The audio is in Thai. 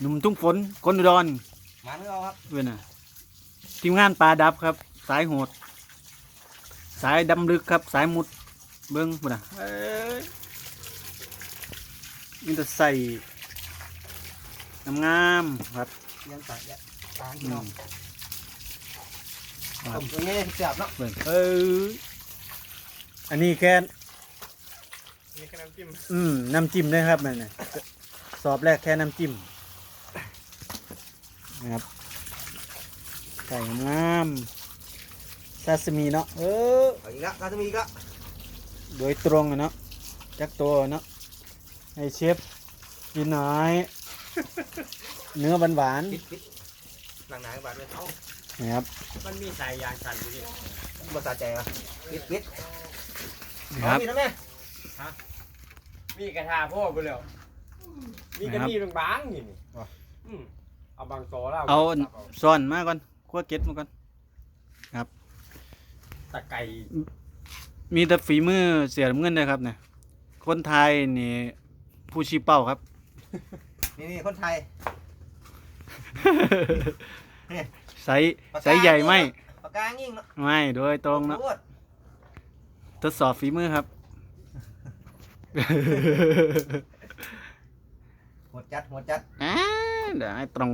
หนุ่มทุ่งฝนคนอุดรมาเนื้อเอาครับเว้ยน่ะทีมงานปลาดับครับ สายโหด สายดำลึกครับ สายมุดเบิ้งพุ่นน่ะเอ้ยมันจะใส่งามๆครับเลี้ยังตัดเนี่ยตางอืพี่น้องมผมตัวนี้เสียบเนาะเบิ้งเอออันนี้แค่นี่แค่น้ำจิ้มอืมน้ำจิ้มด้วยครับนั่นน่ะสอบแรกแค่น้ำจิ้ม นะครับไก่งามซาซิมิเนาะเออเอาอีกละเราจะมีอีกละโดยตรงอะเนาะจักตัวเนาะให้เชฟกินหน่อย เนื้อหวานปิดปิดหลังหนาบาดเลยเอาๆนะครับมันมีสายยางสั่นอยู่ดิบ่สะใจวะปิดปิดนะเอาครับ มีนะแม่มีกระทาพ่อไปแล้ว มีกระมีบางๆนี่นี่อืม เอาบางโซแล้วเอาซ่อนมาก่อนคั่วเก็ดมาก่อนตะไก่มีแต่ฝีมือเสียเงินเลยครับเนี่ยคนไทยนี่ผู้ชี้เป้าครับ นี่นี่คนไทยไซส์ไซส์ใหญ่ไหมปากกายิ่งเนาะไม่โดยตรงเนาะโอ้โหทดสอบฝีมือครับหัวจัดหัวจัดอ่า เดี๋ยวให้ตรง